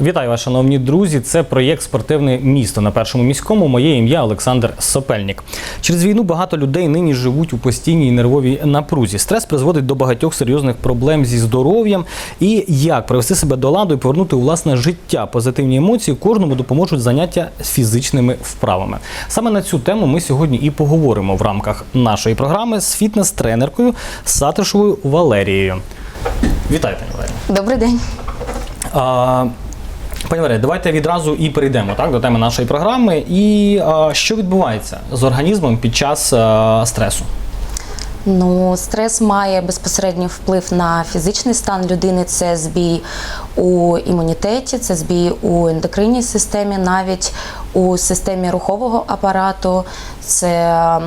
Вітаю вас, шановні друзі. Це проєкт Спортивне місто на першому міському. Моє ім'я Олександр Сопельник. Через війну багато людей нині живуть у постійній нервовій напрузі. Стрес призводить до багатьох серйозних проблем зі здоров'ям. І як привести себе до ладу і повернути у власне життя позитивні емоції, кожному допоможуть заняття фізичними вправами. Саме на цю тему ми сьогодні і поговоримо в рамках нашої програми з фітнес-тренеркою Сатишовою Валерією. Вітаю, пані Валерія. Добрий день. А, Пані Валерія, давайте відразу і перейдемо так, до теми нашої програми. І а, що відбувається з організмом під час а, стресу? Ну, стрес має безпосередній вплив на фізичний стан людини. Це збій у імунітеті, це збій у ендокринній системі, навіть у системі рухового апарату. Це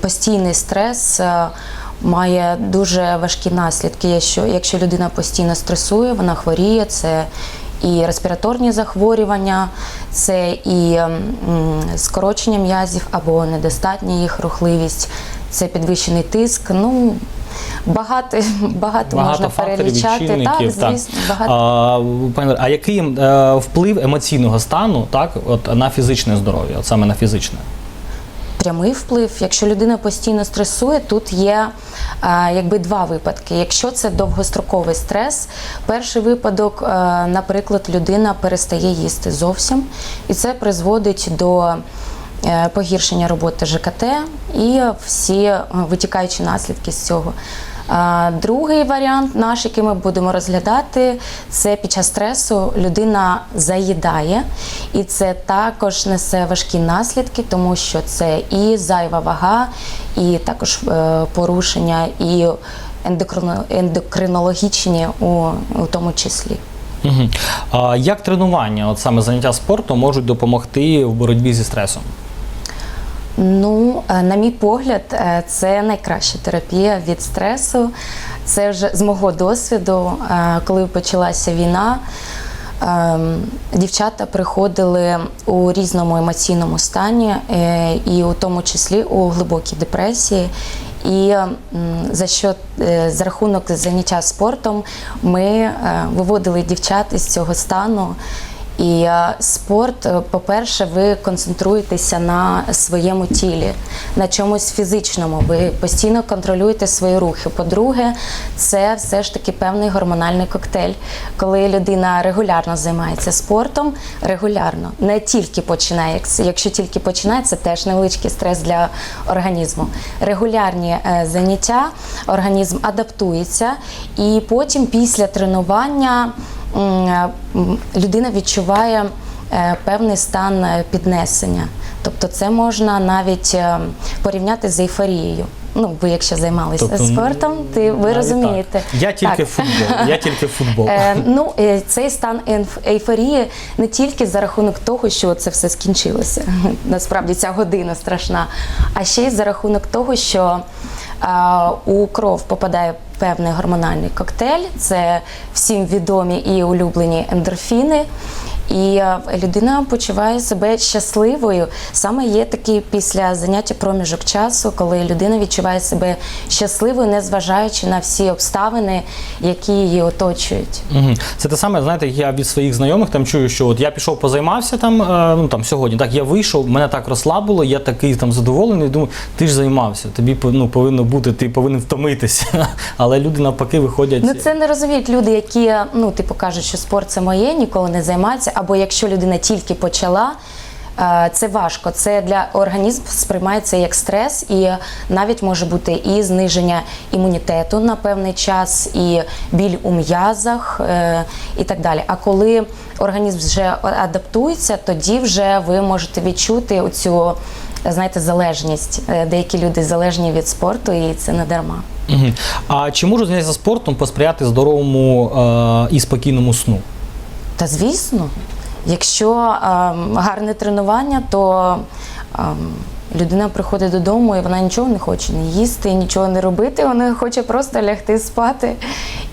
постійний стрес. е, Має дуже важкі наслідки. Якщо людина постійно стресує, вона хворіє, це і респіраторні захворювання, це і скорочення м'язів або недостатня їх рухливість, це підвищений тиск. Ну багато, багато, можна перелічати. Так, звісно, багато. А, пані а який е, вплив емоційного стану так, от, на фізичне здоров'я, от саме на фізичне? Прямий вплив. Якщо людина постійно стресує, тут є е, якби два випадки. Якщо це довгостроковий стрес, перший випадок, е, наприклад, людина перестає їсти зовсім, і це призводить до е, погіршення роботи ЖКТ і всі витікаючі наслідки з цього. Другий варіант, наш, який ми будемо розглядати, це під час стресу людина заїдає, і це також несе важкі наслідки, тому що це і зайва вага, і також е, порушення, і ендокринологічні у, у тому числі. Угу. А, як тренування, от саме заняття спортом, можуть допомогти в боротьбі зі стресом? Ну, е, на мій погляд, е, це найкраща терапія від стресу. Це вже з мого досвіду, е, коли почалася війна. ем, Дівчата приходили у різному емоційному стані, і у тому числі у глибокій депресії. І за що за рахунок заняття спортом ми виводили дівчат із цього стану. І е, спорт, е, по-перше, ви концентруєтеся на своєму тілі, на чомусь фізичному. Ви постійно контролюєте свої рухи. По-друге, це все ж таки певний гормональний коктейль. Коли людина регулярно займається спортом, регулярно, не тільки починає, якщо тільки починає, це теж невеличкий стрес для організму. Регулярні е, заняття, організм адаптується, і потім після тренування людина відчуває е, певний стан е, піднесення. Тобто це можна навіть е, порівняти з ейфорією. Ну, ви якщо займалися Тобто, спортом, ти ви розумієте. Так. Я тільки Так. футбол. Я тільки футбол. Е, ну, е, цей стан ейф- ейфорії не тільки за рахунок того, що це все скінчилося. Насправді ця година страшна, а ще й за рахунок того, що е, у кров попадає певний гормональний коктейль. Це всім відомі і улюблені ендорфіни. І е, людина почуває себе щасливою. Саме є такий після заняття проміжок часу, коли людина відчуває себе щасливою, незважаючи на всі обставини, які її оточують. Угу. Це те саме, знаєте, я від своїх знайомих там чую, що от я пішов позаймався там, е, ну там сьогодні. Так, я вийшов, мене так розслабило, я такий там задоволений. Думаю, ти ж займався, тобі ну, повинно бути, ти повинен втомитися. Але люди навпаки виходять. Ну це не розуміють люди, які ну типу кажуть, що спорт це моє, ніколи не займаються. Або якщо людина тільки почала. е, Це важко, це для організм сприймається як стрес, і навіть може бути і зниження імунітету на певний час, і біль у м'язах, е, і так далі. А коли організм вже адаптується, тоді вже ви можете відчути оцю, знаєте, залежність. Е, Деякі люди залежні від спорту, і це не дарма. А чи можуть заняття спортом посприяти здоровому і спокійному сну? Та звісно, якщо ем, гарне тренування, то ем, людина приходить додому і вона нічого не хоче не їсти, нічого не робити. Вона хоче просто лягти спати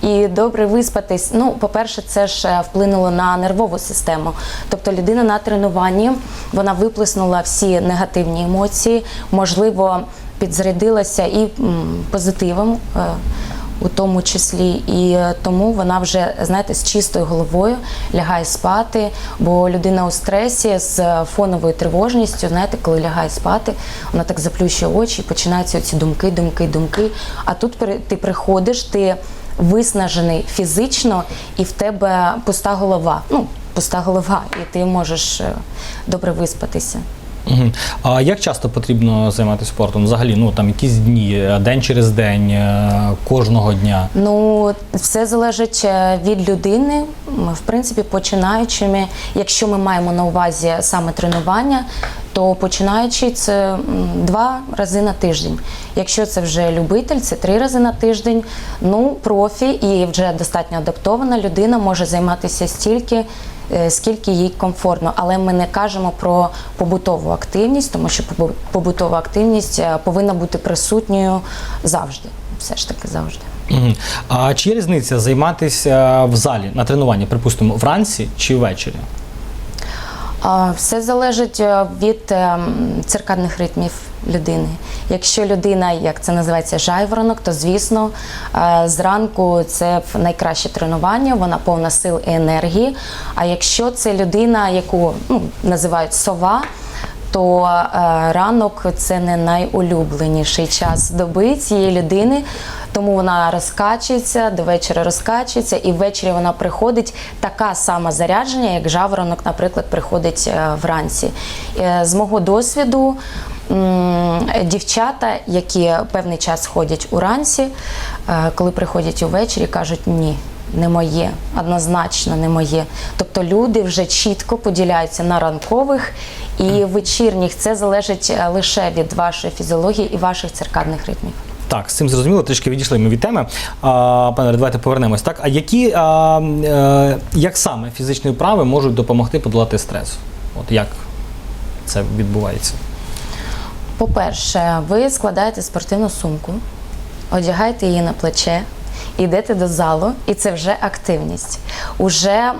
і добре виспатись. Ну, по-перше, це ж е, вплинуло на нервову систему. Тобто людина на тренуванні вона виплеснула всі негативні емоції, можливо, підзарядилася і позитивом. Е, у тому числі. І е, тому вона вже, знаєте, з чистою головою лягає спати, бо людина у стресі з фоновою тривожністю, знаєте, коли лягає спати, вона так заплющує очі, і починаються ці думки, думки, думки. А тут ти приходиш, ти виснажений фізично, і в тебе пуста голова. Ну, пуста голова, і ти можеш е, добре виспатися. А як часто потрібно займатися спортом? Взагалі, ну там якісь дні, е, день через день, е, кожного дня. Ну, все залежить е, від людини. В принципі, починаючими, якщо ми маємо на увазі саме тренування, то починаючи це два рази на тиждень. Якщо це вже любитель, це три рази на тиждень. Ну, профі і вже достатньо адаптована людина може займатися стільки. Е, Скільки їй комфортно, але ми не кажемо про побутову активність, тому що побу- побутова активність е, повинна бути присутньою завжди, все ж таки завжди. А чи є різниця займатися в залі на тренуванні, припустимо, вранці чи ввечері? Все залежить е, від ем, циркадних ритмів людини. Якщо людина, як це називається, жайворонок, то звісно е, зранку це найкраще тренування, вона повна сил і енергії. А якщо це людина, яку ну, називають сова, то е, ранок це не найулюбленіший час доби цієї людини, тому вона розкачується, до вечора розкачується, і ввечері вона приходить така сама зарядження, як жаворонок, наприклад, приходить е, вранці. Е, З мого досвіду. Дівчата, які певний час ходять уранці, коли приходять увечері, кажуть ні, не моє, однозначно не моє. Тобто люди вже чітко поділяються на ранкових і вечірніх. Це залежить е, лише від вашої фізіології і ваших циркадних ритмів. Так, з цим зрозуміло, трішки відійшли ми від теми. А, пане, давайте повернемось. Так, а які а, е, як саме фізичні вправи можуть допомогти подолати стрес? От як це відбувається? По-перше, ви складаєте спортивну сумку, одягаєте її на плече, йдете до залу, і це вже активність. Уже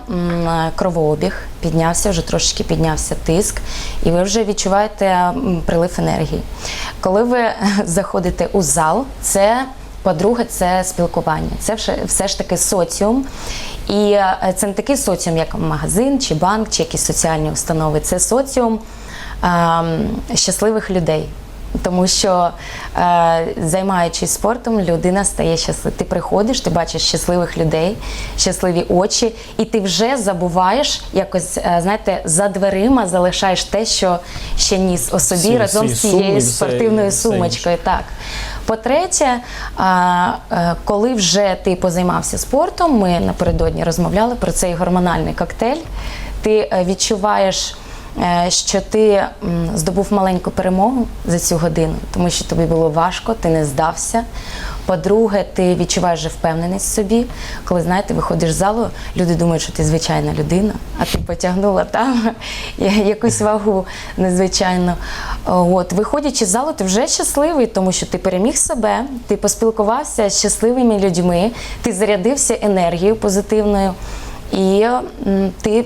кровообіг піднявся, вже трошечки піднявся тиск, і ви вже відчуваєте прилив енергії. Коли ви заходите у зал, це по-друге, це спілкування. Це все, ж таки соціум. І е, це не такий соціум, як магазин, чи банк, чи якісь соціальні установи. Це соціум ем, щасливих людей. Тому що е, займаючись спортом, людина стає щасливою. Ти приходиш, ти бачиш щасливих людей, щасливі очі, і ти вже забуваєш якось, е, знаєте, за дверима залишаєш те, що ще ніс у собі Всі- разом всі з суми цією все- спортивною все сумочкою. Так. По-третє, а, е, коли вже ти позаймався спортом, ми напередодні розмовляли про цей гормональний коктейль, ти е, відчуваєш. Е, Що ти здобув маленьку перемогу за цю годину, тому що тобі було важко, ти не здався. По-друге, ти відчуваєш впевненість в собі. Коли знаєте, виходиш з залу, люди думають, що ти звичайна людина, а ти потягнула там якусь вагу незвичайну. От, виходячи з залу, ти вже щасливий, тому що ти переміг себе, ти поспілкувався з щасливими людьми, ти зарядився енергією позитивною, і ти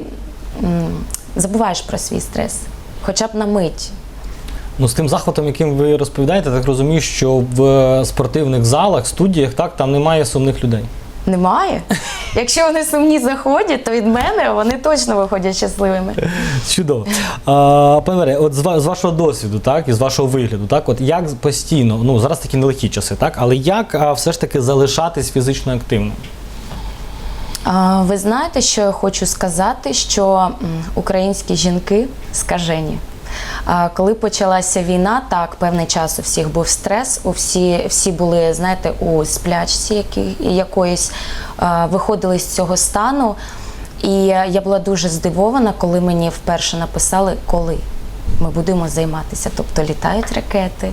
забуваєш про свій стрес, хоча б на мить. Ну, з тим захватом, яким ви розповідаєте, так розумію, що в е, спортивних залах, студіях, так, там немає сумних людей. Немає. Якщо вони сумні заходять, то від мене вони точно виходять щасливими. Чудово. А, пане Валерію, от з, ва- з вашого досвіду, так, і з вашого вигляду, так, от як постійно, ну зараз такі нелегкі часи, так, але як а, все ж таки залишатись фізично активним? Ви знаєте, що я хочу сказати, що українські жінки скажені. Коли почалася війна, так певний час у всіх був стрес, у всі, всі були, знаєте, у сплячці якоїсь, виходили з цього стану. І я була дуже здивована, коли мені вперше написали, коли ми будемо займатися. Тобто літають ракети,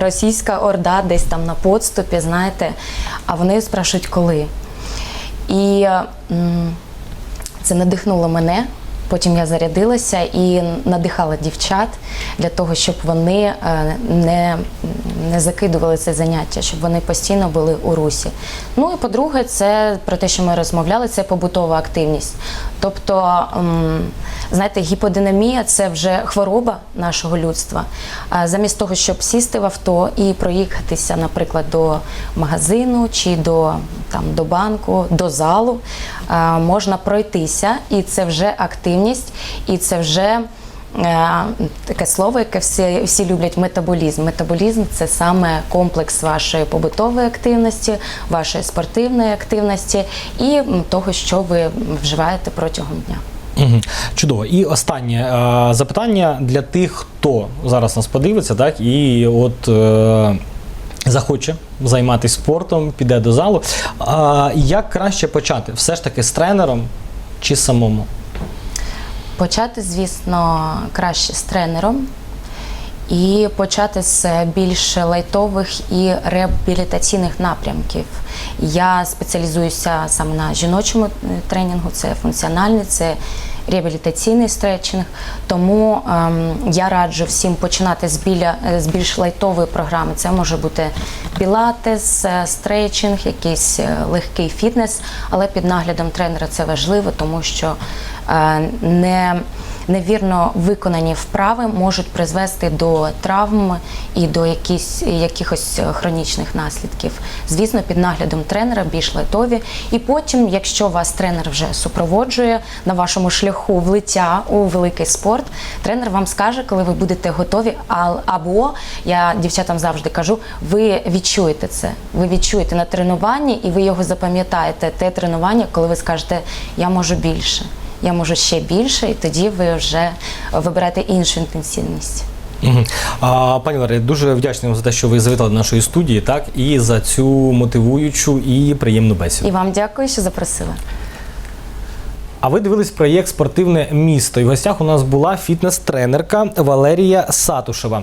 російська орда десь там на подступі, знаєте, а вони спрашують, коли. І це надихнуло мене Потім я зарядилася і надихала дівчат для того, щоб вони е, не, не закидували це заняття, щоб вони постійно були у русі. Ну і по-друге, це про те, що ми розмовляли, це побутова активність. Тобто, знаєте, гіподинамія це вже хвороба нашого людства. Замість того, щоб сісти в авто і проїхатися, наприклад, до магазину чи до, там, до банку, до залу, можна пройтися, і це вже активність, і це вже. е, Таке слово, яке всі, всі люблять метаболізм. Метаболізм це саме комплекс вашої побутової активності, вашої спортивної активності і того, що ви вживаєте протягом дня. Угу. Чудово. І останнє е, запитання для тих, хто зараз нас подивиться, так і от. Е, Захоче займатися спортом, піде до залу. А як краще почати? Все ж таки з тренером чи самому? Почати, звісно, краще з тренером і почати з більш лайтових і реабілітаційних напрямків. Я спеціалізуюся саме на жіночому е, тренінгу, це функціональний, це реабілітаційний стретчинг. Тому ем, я раджу всім починати з, біля, е, з більш лайтової програми. Це може бути пілатес, е, стретчинг, якийсь е, легкий фітнес, але під наглядом тренера це важливо, тому що е, не невірно виконані вправи можуть призвести до травм і до якісь, якихось хронічних наслідків. Звісно, під наглядом тренера більш лайтові. І потім, якщо вас тренер вже супроводжує на вашому шляху влиття у великий спорт, тренер вам скаже, коли ви будете готові. Або я дівчатам завжди кажу, ви відчуєте це. Ви відчуєте на тренуванні, і ви його запам'ятаєте. Те тренування, коли ви скажете, я можу більше. Я можу ще більше, і тоді ви вже виберете іншу інтенсивність. Угу. А, пані Ларі, дуже вдячний вам за те, що ви завітали до нашої студії, так, і за цю мотивуючу і приємну бесіду. І вам дякую, що запросили. А ви дивились проєкт Спортивне місто. І в гостях у нас була фітнес-тренерка Валерія Сатушева.